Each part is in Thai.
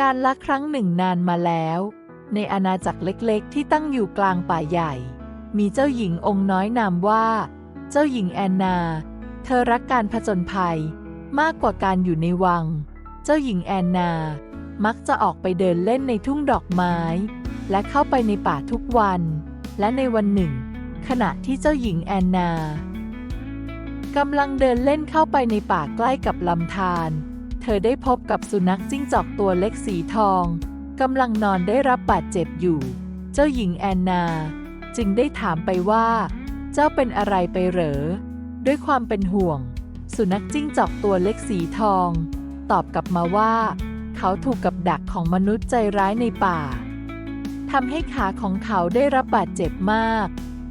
การละครั้งหนึ่งนานมาแล้ว ในอาณาจักรเล็กๆ ที่ตั้งอยู่กลางป่าใหญ่ มีเจ้าหญิงองค์น้อยนามว่า เจ้าหญิงแอนนา เธอรักการผจญภัย มากกว่าการอยู่ในวัง เจ้าหญิงแอนนา มักจะออกไปเดินเล่นในทุ่งดอกไม้ และเข้าไปในป่าทุกวัน และในวันหนึ่ง ขณะที่เจ้าหญิงแอนนากำลังเดินเล่นเข้าไปในป่าใกล้กับลำธาร เธอได้พบกับสุนัขจิ้งจอกตัวเล็กสีทองกำลังนอนได้รับบาดเจ็บอยู่ เจ้าหญิงแอนนา จึงได้ถามไปว่า เจ้าเป็นอะไรไปเหรอ ด้วยความเป็นห่วง สุนัขจิ้งจอกตัวเล็กสีทอง ตอบกลับมาว่า เขาถูกกับดักของมนุษย์ใจร้ายในป่าทำให้ขาของเขาได้รับบาดเจ็บมาก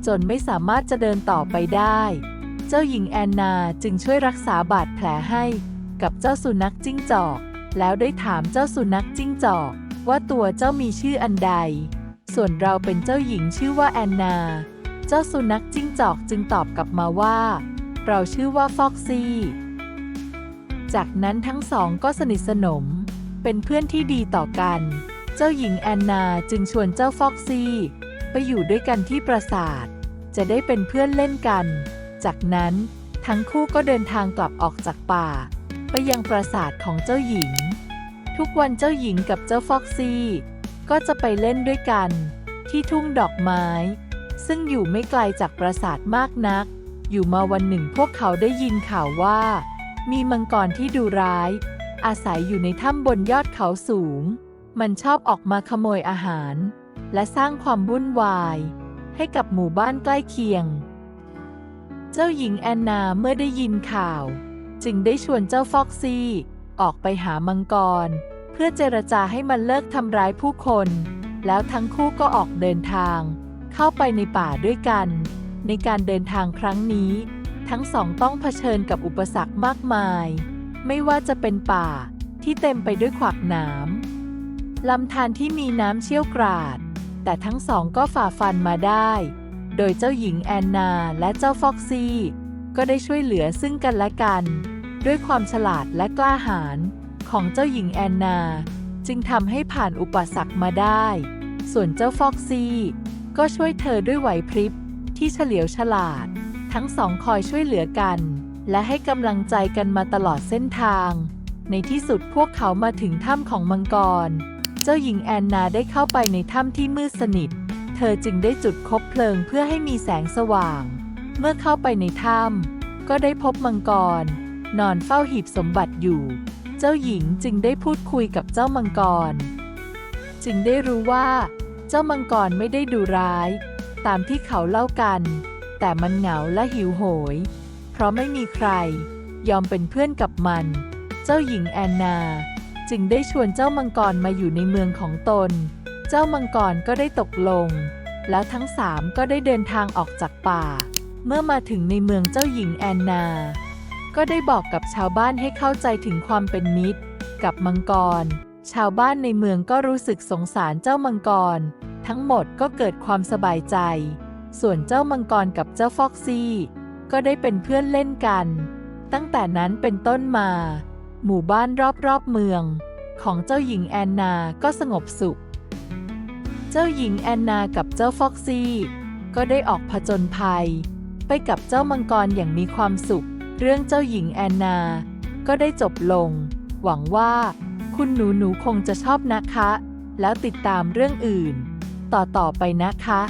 จนไม่สามารถจะเดินต่อไปได้ เจ้าหญิงแอนนาจึงช่วยรักษาบาดแผลให้ กับเจ้าสุนัขจิ้งจอก แล้วได้ถามเจ้าสุนัขจิ้งจอก ว่าตัวเจ้ามีชื่ออันใด ส่วนเราเป็นเจ้าหญิงชื่อว่าแอนนา เจ้าสุนัขจิ้งจอกจึงตอบกลับมาว่า เราชื่อว่าฟ็อกซี่ จากนั้นทั้งสองก็สนิทสนม เป็นเพื่อนที่ดีต่อกัน เจ้าหญิงแอนนาจึงชวนเจ้าฟ็อกซี่ ไปอยู่ด้วยกันที่ปราสาท จะได้เป็นเพื่อนเล่นกัน จากนั้นทั้งคู่ก็เดินทางกลับออกจากป่า ไปยังปราสาทของเจ้าหญิง ทุกวันเจ้าหญิงกับเจ้าฟ็อกซี่ ก็จะไปเล่นด้วยกัน ที่ทุ่งดอกไม้ ซึ่งอยู่ไม่ไกลจากปราสาทมากนัก อยู่มาวันหนึ่งพวกเขาได้ยินข่าวว่า มีมังกรที่ดูร้าย อาศัยอยู่ในถ้ำบนยอดเขาสูง มันชอบออกมาขโมยอาหาร และสร้างความวุ่นวาย ให้กับหมู่บ้านใกล้เคียง เจ้าหญิงแอนนาเมื่อได้ยินข่าว จึงได้ชวนเจ้าฟ็อกซี่ ออกไปหามังกร เพื่อเจรจาให้มันเลิกทำร้ายผู้คน แล้วทั้งคู่ก็ออกเดินทาง เข้าไปในป่าด้วยกัน ในการเดินทางครั้งนี้ ทั้งสองต้องเผชิญกับอุปสรรคมากมาย ไม่ว่าจะเป็นป่าที่เต็มไปด้วยขวากหนามลำธารที่มีน้ำเชี่ยวกราด แต่ทั้งสองก็ฝ่าฟันมาได้ โดยเจ้าหญิงแอนนาและเจ้าฟ็อกซี่ ก็ได้ช่วยเหลือซึ่งกันและกัน ด้วยความฉลาดและกล้าหาญของเจ้าหญิงแอนนา จึงทำให้ผ่านอุปสรรคมาได้ ส่วนเจ้าฟ็อกซี่ ก็ช่วยเธอด้วยไหวพริบที่เฉลียวฉลาด ทั้งสองคอยช่วยเหลือกัน และให้กำลังใจกันมาตลอดเส้นทาง ในที่สุดพวกเขามาถึงถ้ำของมังกร เจ้าหญิงแอนนาได้เข้าไปในถ้ำที่มืดสนิท เธอจึงได้จุดคบเพลิงเพื่อให้มีแสงสว่าง เมื่อเข้าไปในถ้ำก็ได้พบมังกร นอนเฝ้าหีบสมบัติอยู่ เจ้าหญิงจึงได้พูดคุยกับเจ้ามังกร จึงได้รู้ว่า เจ้ามังกรไม่ได้ดูร้าย ตามที่เขาเล่ากัน แต่มันเหงาและหิวโหย เพราะไม่มีใคร ยอมเป็นเพื่อนกับมัน เจ้าหญิงแอนนา จึงได้ชวนเจ้ามังกรมาอยู่ในเมืองของตน เจ้ามังกรก็ได้ตกลง แล้วทั้งสามก็ได้เดินทางออกจากป่า เมื่อมาถึงในเมืองเจ้าหญิงแอนนา ก็ได้บอกกับชาวบ้านให้เข้าใจถึงความเป็นมิตร กับมังกร ชาวบ้านในเมืองก็รู้สึกสงสารเจ้ามังกร ทั้งหมดก็เกิดความสบายใจ ส่วนเจ้ามังกรกับเจ้าฟ็อกซี่ ก็ได้เป็นเพื่อนเล่นกัน ตั้งแต่นั้นเป็นต้นมา หมู่บ้านรอบๆเมือง ของเจ้าหญิงแอนนาก็สงบสุข เจ้าหญิงแอนนากับเจ้าฟ็อกซี่ ก็ได้ออกผจญภัย ไปกับเจ้ามังกรอย่างมีความสุข เรื่องเจ้าหญิงแอนนา ก็ได้จบลง หวังว่า คุณหนูหนูคงจะชอบนะคะ แล้วติดตามเรื่องอื่น ต่อๆไปนะคะ